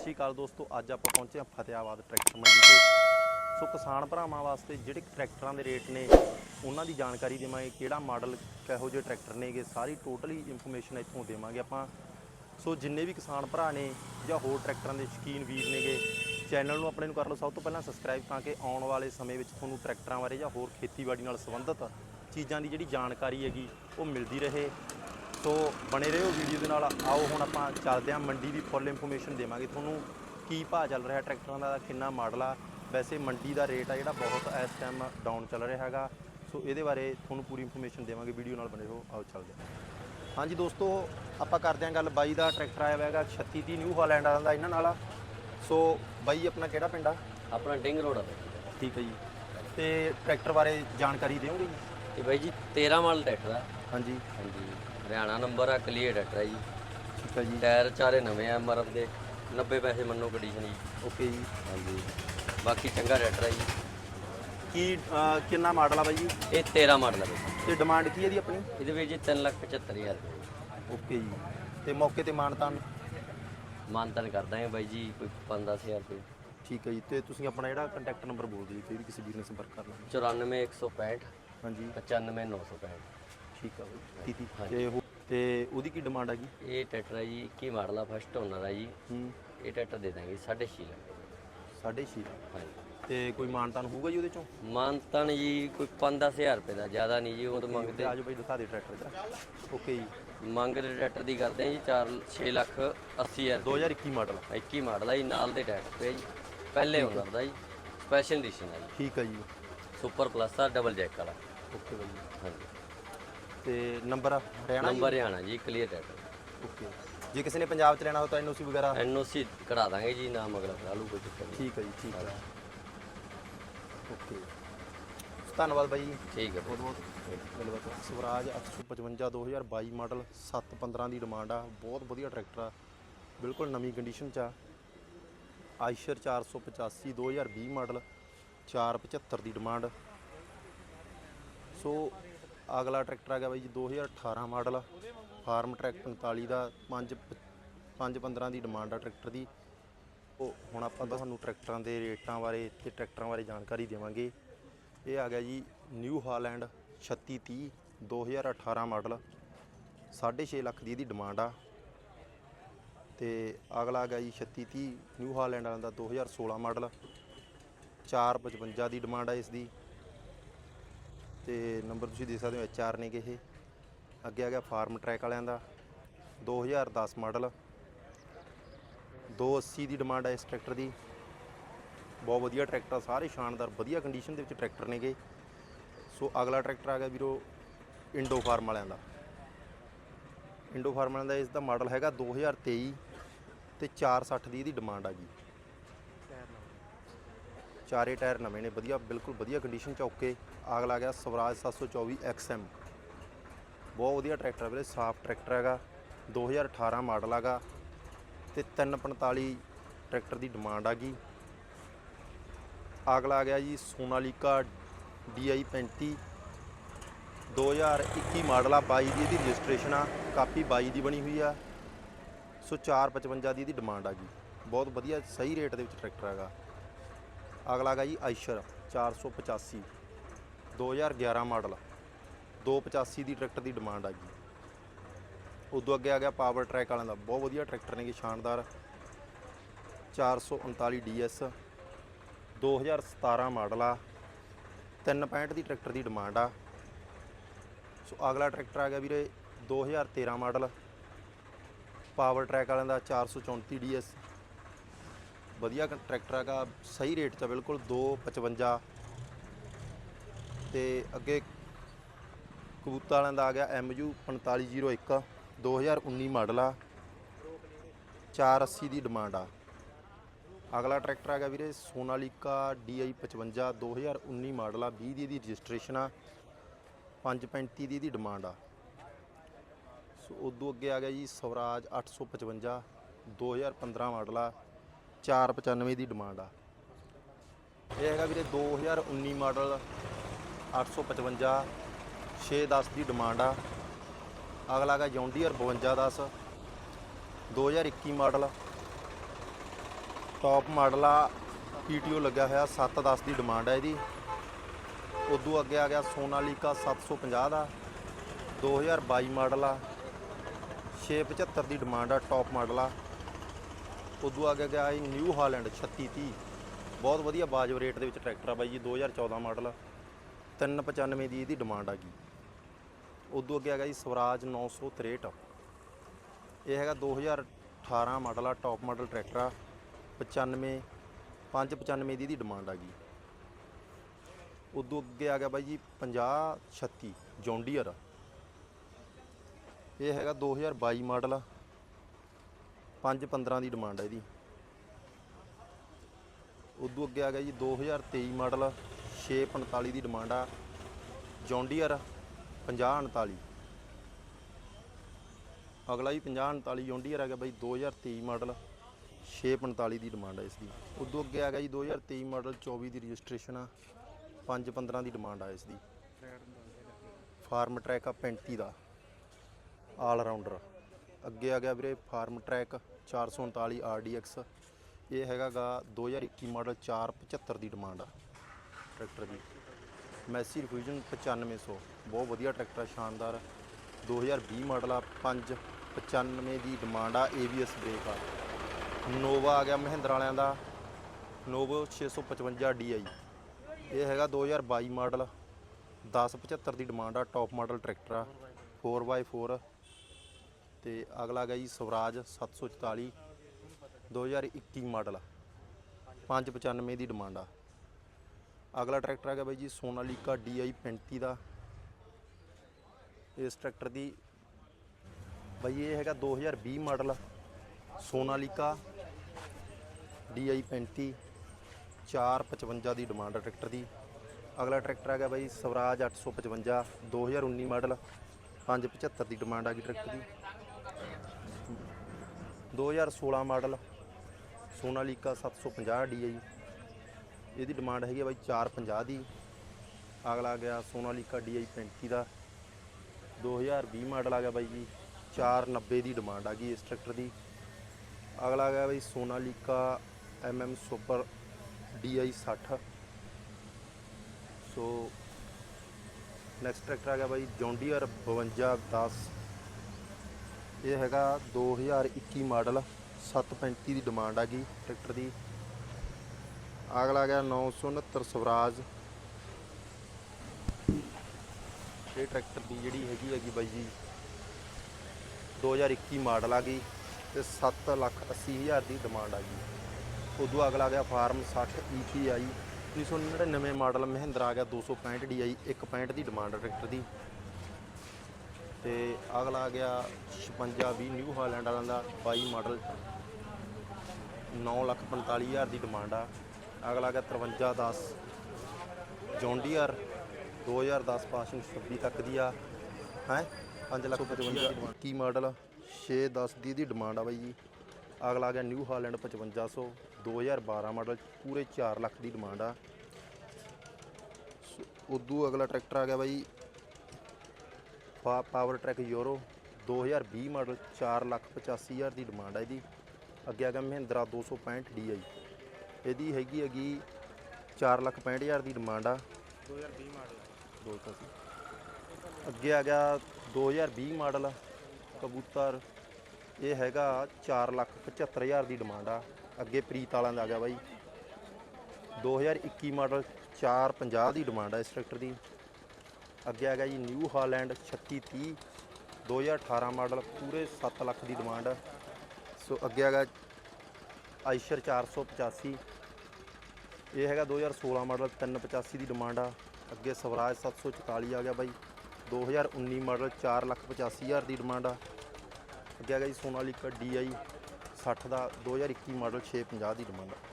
ਸਤਿ ਸ਼੍ਰੀ ਅਕਾਲ ਦੋਸਤੋ, ਅੱਜ ਆਪਾਂ ਪਹੁੰਚੇ ਹਾਂ ਫਤਿਆਬਾਦ ਟਰੈਕਟਰ ਮੰਡੀ ਤੇ। ਸੋ ਕਿਸਾਨ ਭਰਾਵਾਂ ਵਾਸਤੇ ਜਿਹੜੇ ਟਰੈਕਟਰਾਂ ਦੇ ਰੇਟ ਨੇ, ਉਹਨਾਂ ਦੀ ਜਾਣਕਾਰੀ ਦੇਵਾਂਗੇ, ਕਿਹੜਾ ਮਾਡਲ ਕਿਹੋ ਜਿਹੇ ਟਰੈਕਟਰ ਨੇਗੇ, ਸਾਰੀ ਟੋਟਲੀ ਇਨਫੋਰਮੇਸ਼ਨ ਇੱਥੋਂ ਦੇਵਾਂਗੇ ਆਪਾਂ। ਸੋ ਜਿੰਨੇ ਵੀ ਕਿਸਾਨ ਭਰਾ ਨੇ ਜਾਂ ਹੋਰ ਟਰੈਕਟਰਾਂ ਦੇ ਸ਼ੌਕੀਨ ਵੀਰ ਨੇਗੇ, ਚੈਨਲ ਨੂੰ ਆਪਣੇ ਨੂੰ ਕਰ ਲਓ ਸਭ ਤੋਂ ਪਹਿਲਾਂ ਸਬਸਕ੍ਰਾਈਬ ਤਾਂ ਕਿ ਆਉਣ ਵਾਲੇ ਸਮੇਂ ਵਿੱਚ ਤੁਹਾਨੂੰ ਟਰੈਕਟਰਾਂ ਬਾਰੇ ਜਾਂ ਹੋਰ ਖੇਤੀਬਾੜੀ ਨਾਲ ਸੰਬੰਧਿਤ ਚੀਜ਼ਾਂ ਦੀ ਜਿਹੜੀ ਜਾਣਕਾਰੀ ਹੈਗੀ, ਉਹ ਮਿਲਦੀ ਰਹੇ। ਸੋ ਬਣੇ ਰਹੋ ਵੀਡੀਓ ਦੇ ਨਾਲ। ਆਓ ਹੁਣ ਆਪਾਂ ਚੱਲਦੇ ਹਾਂ ਮੰਡੀ ਦੀ ਫੁੱਲ ਇਨਫੋਰਮੇਸ਼ਨ ਦੇਵਾਂਗੇ। ਤੁਹਾਨੂੰ ਕੀ ਭਾਅ ਚੱਲ ਰਿਹਾ ਟਰੈਕਟਰਾਂ ਦਾ ਕਿੰਨਾ ਮਾਡਲ ਆ? ਵੈਸੇ ਮੰਡੀ ਦਾ ਰੇਟ ਆ ਜਿਹੜਾ ਬਹੁਤ ਇਸ ਟਾਈਮ ਡਾਊਨ ਚੱਲ ਰਿਹਾ ਹੈਗਾ। ਸੋ ਇਹਦੇ ਬਾਰੇ ਤੁਹਾਨੂੰ ਪੂਰੀ ਇਨਫੋਰਮੇਸ਼ਨ ਦੇਵਾਂਗੇ ਵੀਡੀਓ ਨਾਲ ਬਣੇ ਰਹੋ। ਆਓ ਚੱਲਦੇ ਹਾਂ। ਹਾਂਜੀ ਦੋਸਤੋ ਆਪਾਂ ਕਰਦੇ ਹਾਂ ਗੱਲ। ਬਾਈ ਦਾ ਟਰੈਕਟਰ ਆਇਆ ਹੋਇਆ ਹੈਗਾ 3630 ਨਿਊ ਹਾਲੈਂਡ ਵਾਲਾ ਦਾ ਇਹਨਾਂ ਨਾਲ। ਸੋ ਬਾਈ ਆਪਣਾ ਕਿਹੜਾ ਪਿੰਡ ਆ? ਆਪਣਾ ਡਿੰਗ ਰੋਡ ਆ ਠੀਕ ਹੈ ਜੀ। ਤੇ ਟਰੈਕਟਰ ਬਾਰੇ ਜਾਣਕਾਰੀ ਦਿਓਗੇ ਜੀ? ਇਹ ਬਾਈ ਜੀ 13 ਮਾਡਲ ਟਰੈਕਟਰ ਆ। ਹਾਂਜੀ। ਹਾਂਜੀ। ਹਰਿਆਣਾ ਨੰਬਰ ਆ ਕਲੀਅਰ ਆ ਜੀ ਠੀਕ ਹੈ ਜੀ। ਟਾਇਰ ਚਾਰੇ ਨਵੇਂ ਆ ਮਰਫ ਦੇ 90 ਪੈਸੇ ਮੰਨੋ ਕੰਡੀਸ਼ਨ ਜੀ। ਓਕੇ ਜੀ। ਹਾਂਜੀ। ਬਾਕੀ ਚੰਗਾ ਆ ਜੀ ਕੀ ਅਹ, ਕਿੰਨਾ ਮਾਡਲ ਆ ਬਾਈ ਜੀ? ਇਹ 13 ਮਾਡਲ ਆ ਬਾਈ। ਤੇ ਡਿਮਾਂਡ ਕੀ ਹੈ ਦੀ ਆਪਣੀ? ਇਹਦੇ ਵਿੱਚ ਜੀ 375000 ਰੁਪਏ। ਓਕੇ ਜੀ। ਤੇ ਮੌਕੇ ਤੇ ਮਾਨਤਾਨ ਮਾਨਤਨ ਕਰ ਦਾਂਗੇ ਬਾਈ ਜੀ ਕੋਈ 5-10000 ਰੁਪਏ। ਠੀਕ ਹੈ ਜੀ। ਤੇ ਤੁਸੀਂ ਆਪਣਾ ਜਿਹੜਾ ਕੰਟੈਕਟ ਨੰਬਰ ਬੋਲ ਦਿਓ ਜੀ ਫਿਰ ਵੀ ਕਿਸੇ ਵੀਰ ਨੇ ਸੰਪਰਕ ਕਰ ਲੈਣਾ 94165 ਹਾਂਜੀ। 95965 ਠੀਕ ਆ ਬਾਈ। ਤੀਤੀ ਹਾਂਜੀ। ਤੇ ਉਹ- ਤੇ ਉਹਦੀ ਕੀ ਡਿਮਾਂਡ ਹੈਗੀ ਇਹ ਟਰੈਕਟਰ ਆ ਜੀ 21 ਮਾਡਲ ਆ ਫਸਟ ਓਨਰ ਆ ਜੀ। ਹੂੰ। ਇਹ ਟਰੈਕਟਰ ਦੇ ਦਾਂਗੇ 6.5 ਲੱਖ। 6.5 ਹਾਂਜੀ। ਤੇ ਕੋਈ ਮਾਨਤਾਨ ਹੋਊਗਾ ਜੀ ਉਹਦੇ ਚੋਂ? ਮਾਨਤਨ ਜੀ ਕੋਈ 5-10000 ਰੁਪਏ ਦਾ ਜ਼ਿਆਦਾ ਨਹੀਂ ਜੀ ਉਹ ਤਾਂ ਤੇ ਮੰਗਦੇ ਆਜੋ ਬਾਈ ਦਿਖਾ ਦੇ ਟਰੈਕਟਰ ਦਾ। ਓਕੇ ਜੀ। ਮੰਗਦੇ ਟਰੈਕਟਰ ਦੀ ਕਰਦੇ ਆ ਜੀ 4 6 ਲੱਖ 80 ਹਜ਼ਾਰ 2021 ਮਾਡਲ। 21 ਮਾਡਲ ਆ ਜੀ ਨਾਲ ਦੇ ਟਰੈਕਟਰ ਤੇ ਜੀ। ਪਹਿਲੇ ਓਨਰ ਦਾ ਜੀ ਸਪੈਸ਼ਲ ਐਡੀਸ਼ਨ ਆ ਜੀ। ਠੀਕ ਹੈ ਜੀ। ਸੁਪਰ ਪਲੱਸ ਆ ਡਬਲ ਜੈਕ ਵਾਲਾ। ਓਕੇ ਬਾਈ। ਹਾਂਜੀ। ਤੇ ਨੰਬਰ ਹਰਿਆਣਾ ਨੰਬਰ ਹਰਿਆਣਾ ਜੀ ਕਲੀਅਰ ਟਰੈਕਟਰ ਓਕੇ। ਜੇ ਕਿਸੇ ਨੇ ਪੰਜਾਬ ਚ ਲੈਣਾ ਹੋ ਤਾਂ ਐਨਓਸੀ ਵਗੈਰਾ? ਐਨਓਸੀ ਕਢਾ ਦਾਂਗੇ ਜੀ ਨਾਮ ਅਗਲਾ ਕਰਾ ਲੂ ਕੋਈ ਚੱਕਰ ਨਹੀਂ। ਠੀਕ ਹੈ ਜੀ ਠੀਕ ਹੈ। ਓਕੇ। ਧੰਨਵਾਦ ਬਾਈ ਜੀ। ਠੀਕ ਹੈ। ਬਹੁਤ ਬਹੁਤ ਗੱਲਬਾਤ ਸਵਰਾਜ 855 2022 ਮਾਡਲ 715 ਦੀ ਡਿਮਾਂਡ ਆ। ਬਹੁਤ ਵਧੀਆ ਟਰੈਕਟਰ ਆ। ਬਿਲਕੁਲ ਨਵੀਂ ਕੰਡੀਸ਼ਨ ਚ ਆ। ਆਇਸ਼ਰ 485 2020 ਮਾਡਲ 475 ਦੀ ਡਿਮਾਂਡ। ਸੋ ਅਗਲਾ ਟਰੈਕਟਰ ਆ ਗਿਆ ਬਾਈ ਜੀ 2018 ਮਾਡਲ, ਫਾਰਮ ਟਰੈਕ 45 ਦਾ 5 515 ਦੀ ਡਿਮਾਂਡ ਆ ਟਰੈਕਟਰ ਦੀ। ਉਹ ਹੁਣ ਆਪਾਂ ਤੁਹਾਨੂੰ ਟਰੈਕਟਰਾਂ ਦੇ ਰੇਟਾਂ ਬਾਰੇ ਤੇ ਟਰੈਕਟਰਾਂ ਬਾਰੇ ਜਾਣਕਾਰੀ ਦੇਵਾਂਗੇ। ਇਹ ਆ ਗਿਆ ਜੀ ਨਿਊ ਹਾਲੈਂਡ 3630 2018 ਮਾਡਲ। 6.5 ਲੱਖ ਦੀ ਇਹਦੀ ਡਿਮਾਂਡ ਆ। ਤੇ ਅਗਲਾ ਆ ਗਿਆ ਜੀ 3630 ਨਿਊ ਹਾਲੈਂਡ ਵਾਲਿਆਂ ਦਾ 2016 ਮਾਡਲ। 455 ਦੀ ਡਿਮਾਂਡ ਆ ਇਸ ਦੀ। ਤੇ ਨੰਬਰ ਤੁਸੀਂ ਦੇ ਸਕਦੇ ਹੋ ਐਚਆਰ ਨੇ ਕਿ ਇਹ। ਅੱਗੇ ਆ ਗਿਆ ਫਾਰਮ ਟਰੈਕ ਵਾਲਿਆਂ ਦਾ। 2010 ਮਾਡਲ। 280 ਦੀ ਡਿਮਾਂਡ ਹੈ ਇਸ ਟਰੈਕਟਰ ਦੀ। ਬਹੁਤ ਵਧੀਆ ਟਰੈਕਟਰ ਸਾਰੇ ਸ਼ਾਨਦਾਰ, ਵਧੀਆ ਕੰਡੀਸ਼ਨ ਦੇ ਵਿੱਚ ਟਰੈਕਟਰ ਨੇਗੇ ਸੋ ਅਗਲਾ ਟਰੈਕਟਰ ਆ ਗਿਆ ਵੀਰੋ ਇੰਡੋ ਫਾਰਮ ਵਾਲਿਆਂ ਦਾ। ਇੰਡੋ ਫਾਰਮ ਵਾਲਿਆਂ ਦਾ ਇਸ ਦਾ ਮਾਡਲ ਹੈਗਾ 2023 ਤੇ 460 ਦੀ ਇਹਦੀ ਡਿਮਾਂਡ ਆ ਗਈ ਚਾਰੇ ਟਾਇਰ ਨਵੇਂ ਨੇ, ਵਧੀਆ, ਬਿਲਕੁਲ ਵਧੀਆ ਕੰਡੀਸ਼ਨ ਚ ਓਕੇ ਅਗਲਾ ਗਿਆ ਸਵਰਾਜ 724 XM ਬਹੁਤ ਵਧੀਆ ਟਰੈਕਟਰ ਆ ਵੀਰੇ, ਸਾਫ਼ ਟਰੈਕਟਰ ਹੈਗਾ 2018 ਮਾਡਲ ਹੈਗਾ ਤੇ 345 ਟਰੈਕਟਰ ਦੀ ਡਿਮਾਂਡ ਆ ਗਈ। ਅਗਲਾ ਆ ਗਿਆ ਜੀ ਸੋਨਾਲੀਕਾ DI 35 2021 ਮਾਡਲ ਆ 22 ਦੀ ਇਹਦੀ ਰਜਿਸਟ੍ਰੇਸ਼ਨ ਆ, ਕਾਪੀ 22 ਦੀ ਬਣੀ ਹੋਈ ਆ, ਸੋ 455 ਦੀ ਇਹਦੀ ਡਿਮਾਂਡ ਆ ਗਈ। ਬਹੁਤ ਵਧੀਆ, ਸਹੀ ਰੇਟ ਦੇ ਵਿੱਚ ਟਰੈਕਟਰ ਹੈਗਾ। ਅਗਲਾ ਹੈਗਾ ਜੀ ਆਇਸ਼ਰ 485 2011 ਮਾਡਲ। 285 ਦੀ ਟਰੈਕਟਰ ਦੀ ਡਿਮਾਂਡ ਆ ਗਈ ਉਦੋਂ ਅੱਗੇ ਆ ਗਿਆ ਪਾਵਰ ਟਰੈਕ ਵਾਲਿਆਂ ਦਾ। ਬਹੁਤ ਵਧੀਆ ਟਰੈਕਟਰ ਨੇ ਨੇਗੇ ਸ਼ਾਨਦਾਰ। 439 DS 2017 ਮਾਡਲ ਆ। 365 ਦੀ ਟਰੈਕਟਰ ਦੀ ਡਿਮਾਂਡ ਆ। ਸੋ ਅਗਲਾ ਟਰੈਕਟਰ ਆ ਗਿਆ ਵੀਰੇ 2013 ਮਾਡਲ। ਪਾਵਰ ਟਰੈਕ ਵਾਲਿਆਂ ਦਾ 434 DS ਵਧੀਆ ਕ- ਟਰੈਕਟਰ ਹੈਗਾ, ਸਹੀ ਰੇਟ 'ਚ ਆ, ਬਿਲਕੁਲ 255 ਤੇ ਅੱਗੇ ਕਬੂਤਰ ਵਾਲਿਆਂ ਦਾ ਆ ਗਿਆ MU 4501 2019 ਮਾਡਲ ਆ। 480 ਦੀ ਡਿਮਾਂਡ ਆ। ਅਗਲਾ ਟਰੈਕਟਰ ਹੈਗਾ ਵੀਰੇ ਸੋਨਾਲੀਕਾ DI 55 2019 ਮਾਡਲ ਆ 20 ਦੀ ਇਹਦੀ ਰਜਿਸਟ੍ਰੇਸ਼ਨ ਆ 535 ਦੀ ਇਹਦੀ ਡਿਮਾਂਡ ਆ। ਸੋ ਉਦੋਂ ਅੱਗੇ ਆ ਗਿਆ ਜੀ ਸਵਰਾਜ 855 2015 ਮਾਡਲ ਆ। 495 ਦੀ ਡਿਮਾਂਡ ਆ। ਇਹ ਹੈਗਾ ਵੀਰੇ 2019 ਮਾਡਲ 855 610 ਦੀ ਡਿਮਾਂਡ ਆ। ਅਗਲਾ ਹੈਗਾ John Deere 5210 2021 model top model ਆ। ਪੀਟੀਓ ਲੱਗਿਆ ਹੋਇਆ 710 ਦੀ ਡਿਮਾਂਡ ਆ ਇਹਦੀ। ਉਦੋਂ ਅੱਗੇ ਆ ਗਿਆ ਸੋਨਾਲੀਕਾ 750 ਦਾ। 2022 ਮਾਡਲ ਆ। 675 ਦੀ ਡਿਮਾਂਡ ਆ ਟੌਪ ਮਾਡਲ ਆ। ਉਦੋਂ ਆ ਗਿਆ ਜੀ ਨਿਊ ਹਾਲੈਂਡ 3630 ਬਹੁਤ ਵਧੀਆ ਬਾਜਬ ਰੇਟ ਦੇ ਵਿੱਚ ਟਰੈਕਟਰ ਆ ਬਾਈ ਜੀ 2014 ਮਾਡਲ 395 ਦੀ ਇਹਦੀ ਡਿਮਾਂਡ ਆ ਗਈ। ਉਦੋਂ ਅੱਗੇ ਆ ਗਿਆ ਜੀ ਸਵਰਾਜ 963 ਇਹ ਹੈਗਾ 2018 ਮਾਡਲ ਆ ਟੌਪ ਮਾਡਲ ਟਰੈਕਟਰ ਆ। 95 595 ਦੀ ਇਹਦੀ ਡਿਮਾਂਡ ਆ ਗਈ। ਉਦੋਂ ਅੱਗੇ ਆ ਗਿਆ ਬਾਈ ਜੀ 50 36 ਜੌਂਡੀਅਰ। ਇਹ ਹੈਗਾ 2022 ਮਾਡਲ ਆ। 515 ਦੀ ਡਿਮਾਂਡ ਆ ਇਹਦੀ। ਉਦੋਂ ਅੱਗੇ ਆ ਗਿਆ ਜੀ 2023 ਮਾਡਲ 645 ਦੀ ਡਿਮਾਂਡ ਆ। ਜੌਂਡੀਅਰ 5039 ਅਗਲਾ ਜੀ 5039 ਜੌਂਡੀਅਰ ਆ ਗਿਆ ਬਾਈ 2023 ਮਾਡਲ 645 ਦੀ ਡਿਮਾਂਡ ਆ ਇਸ ਦੀ ਉਦੋਂ ਅੱਗੇ ਆ ਗਿਆ ਜੀ 2023 ਮਾਡਲ 24 ਦੀ ਰਜਿਸਟ੍ਰੇਸ਼ਨ ਆ। 515 ਦੀ ਡਿਮਾਂਡ ਆ ਇਸ ਦੀ ਫਾਰਮ ਟਰੈਕ ਆ 35 ਦਾ। ਆਲ ਰਾਊਂਡਰ ਅੱਗੇ ਆ ਗਿਆ ਵੀਰੇ ਫਾਰਮ ਟਰੈਕ 439 RDX ਇਹ ਹੈਗਾਗਾ 2021 ਮਾਡਲ 475 ਦੀ ਡਿਮਾਂਡ ਆ ਟਰੈਕਟਰ ਦੀ। ਮੈਸੀ ਰਿਫਿਊਜ਼ਨ 9500 ਬਹੁਤ ਵਧੀਆ ਟਰੈਕਟਰ ਆ, ਸ਼ਾਨਦਾਰ। 2020 ਮਾਡਲ ਆ 595 ਦੀ ਡਿਮਾਂਡ ਆ ABS ਬ੍ਰੇਕ ਆ। ਨੋਵਾ ਆ ਗਿਆ ਮਹਿੰਦਰਾ ਵਾਲਿਆਂ ਦਾ, ਨੋਵੋ 655 DI ਇਹ ਹੈਗਾ 2022 ਮਾਡਲ 1075 ਦੀ ਡਿਮਾਂਡ ਆ ਟੌਪ ਮਾਡਲ ਟਰੈਕਟਰ ਆ 4x4 ਤੇ ਅਗਲਾ ਹੈਗਾ ਜੀ ਸਵਰਾਜ 744 2021 ਮਾਡਲ। 595 ਦੀ ਡਿਮਾਂਡ ਆ। ਅਗਲਾ ਟਰੈਕਟਰ ਹੈਗਾ ਬਾਈ ਜੀ ਸੋਨਾਲੀਕਾ DI 35 ਦਾ। ਇਸ ਟਰੈਕਟਰ ਦੀ ਬਾਈ ਇਹ ਹੈਗਾ 2020 ਮਾਡਲ, ਸੋਨਾਲੀਕਾ DI 35 455 ਦੀ ਡਿਮਾਂਡ ਹੈ ਟਰੈਕਟਰ ਦੀ। ਅਗਲਾ ਟਰੈਕਟਰ ਹੈਗਾ ਬਾਈ ਸਵਰਾਜ 855 2019 ਮਾਡਲ 575 ਦੀ ਡਿਮਾਂਡ ਆ ਗਈ ਟਰੈਕਟਰ ਦੀ। 2016 ਮਾਡਲ ਸੋਨਾਲੀਕਾ 750 DI ਇਹਦੀ ਡਿਮਾਂਡ ਹੈਗੀ ਆ ਬਾਈ 450 ਦੀ। ਅਗਲਾ ਆ ਗਿਆ ਸੋਨਾਲੀਕਾ DI 35 ਦਾ। 2020 ਮਾਡਲ ਆ ਗਿਆ ਬਾਈ ਜੀ 490 ਦੀ ਡਿਮਾਂਡ ਆ ਗਈ ਇਸ ਟਰੈਕਟਰ ਦੀ। ਅਗਲਾ ਆ ਗਿਆ ਬਾਈ Sonalika MM super DI 60 so next tractor ਆ ਗਿਆ ਬਾਈ ਜੌਂਡੀਅਰ 5210 ਇਹ ਹੈਗਾ 2021 ਮਾਡਲ 735 ਦੀ ਡਿਮਾਂਡ ਆ ਗਈ ਟਰੈਕਟਰ ਦੀ। ਅਗਲਾ ਆ ਗਿਆ 969 ਸਵਰਾਜ। ਇਹ ਟਰੈਕਟਰ ਦੀ ਜਿਹੜੀ ਹੈਗੀ ਹੈਗੀ ਬਾਈ ਜੀ 2021 ਮਾਡਲ ਆ ਗਈ ਤੇ 7 ਲੱਖ 80 ਹਜ਼ਾਰ ਦੀ ਡਿਮਾਂਡ ਆ ਗਈ। ਉਦੋਂ ਅਗਲਾ ਗਿਆ ਫਾਰਮ 60 EPI 1999 ਮਾਡਲ ਮਹਿੰਦਰਾ ਆ ਗਿਆ 265 DI 165 ਦੀ ਡਿਮਾਂਡ ਆ ਟਰੈਕਟਰ ਦੀ। ਤੇ ਅਗਲਾ ਆ ਗਿਆ 56 20 ਨਿਊ ਹਾਲੈਂਡ ਵਾਲਿਆਂ ਦਾ 22 ਮਾਡਲ 9 ਲੱਖ 45 ਹਜ਼ਾਰ ਦੀ ਡਿਮਾਂਡ ਆ। ਅਗਲਾ ਆ ਗਿਆ 53 10 ਜੌਂਡੀਅਰ 2010 ਪਾਸਿੰਗ 26 ਤੱਕ ਦੀ ਆ। ਹੈ? 5 ਲੱਖ 55 ਦੀ ਡਿਮਾਂਡ ਕੀ ਮਾਡਲ 610 ਦੀ ਦੀ ਡਿਮਾਂਡ ਆ ਬਾਈ ਜੀ। ਅਗਲਾ ਆ ਗਿਆ ਨਿਊ ਹਾਲੈਂਡ 5500 2012 ਮਾਡਲ ਪੂਰੇ 4 ਲੱਖ ਦੀ ਡਿਮਾਂਡ ਆ। ਉਦੋਂ ਅਗਲਾ ਟਰੈਕਟਰ ਆ ਗਿਆ ਬਾਈ ਪਾ- Powertrac Euro 2020 model 4 lakh 85 ਹਜ਼ਾਰ ਦੀ ਡਿਮਾਂਡ ਆ ਇਹਦੀ। ਅੱਗੇ ਆ ਗਿਆ ਮਹਿੰਦਰਾ 265 DI ਇਹਦੀ ਹੈਗੀ ਹੈਗੀ 4 ਲੱਖ 65 ਹਜ਼ਾਰ ਦੀ ਡਿਮਾਂਡ ਆ। 2020 ਮਾਡਲ। ਦੋ ਤਾਂ ਸੀ ਅੱਗੇ ਆ ਗਿਆ 2020 ਮਾਡਲ ਕਬੂਤਰ ਇਹ ਹੈਗਾ 4 ਲੱਖ 75 ਹਜ਼ਾਰ ਦੀ ਡਿਮਾਂਡ ਆ। ਅੱਗੇ ਪ੍ਰੀਤ ਵਾਲਿਆਂ ਦਾ ਆ ਗਿਆ ਬਾਈ। 2021 ਮਾਡਲ 450 ਦੀ ਡਿਮਾਂਡ ਆ ਇਸ ਟਰੈਕਟਰ ਦੀ। ਅੱਗੇ ਆ ਗਿਆ ਜੀ ਨਿਊ ਹਾਲੈਂਡ 3630 2018 ਮਾਡਲ, ਪੂਰੇ 7 ਲੱਖ ਦੀ ਡਿਮਾਂਡ ਆ। ਸੋ ਅੱਗੇ ਆ ਗਿਆ ਆਈਸ਼ਰ 485 ਇਹ ਹੈਗਾ 2016 ਮਾਡਲ 385 ਦੀ ਡਿਮਾਂਡ ਆ। ਅੱਗੇ ਸਵਰਾਜ 744 ਆ ਗਿਆ ਬਾਈ। 2019 ਮਾਡਲ 4 ਲੱਖ 85 ਹਜ਼ਾਰ ਦੀ ਡਿਮਾਂਡ ਆ। ਅੱਗੇ ਆ ਗਿਆ ਜੀ ਸੋਨਾਲੀਕਾ DI 60 ਦਾ 2021 ਮਾਡਲ 650 ਦੀ ਡਿਮਾਂਡ ਆ।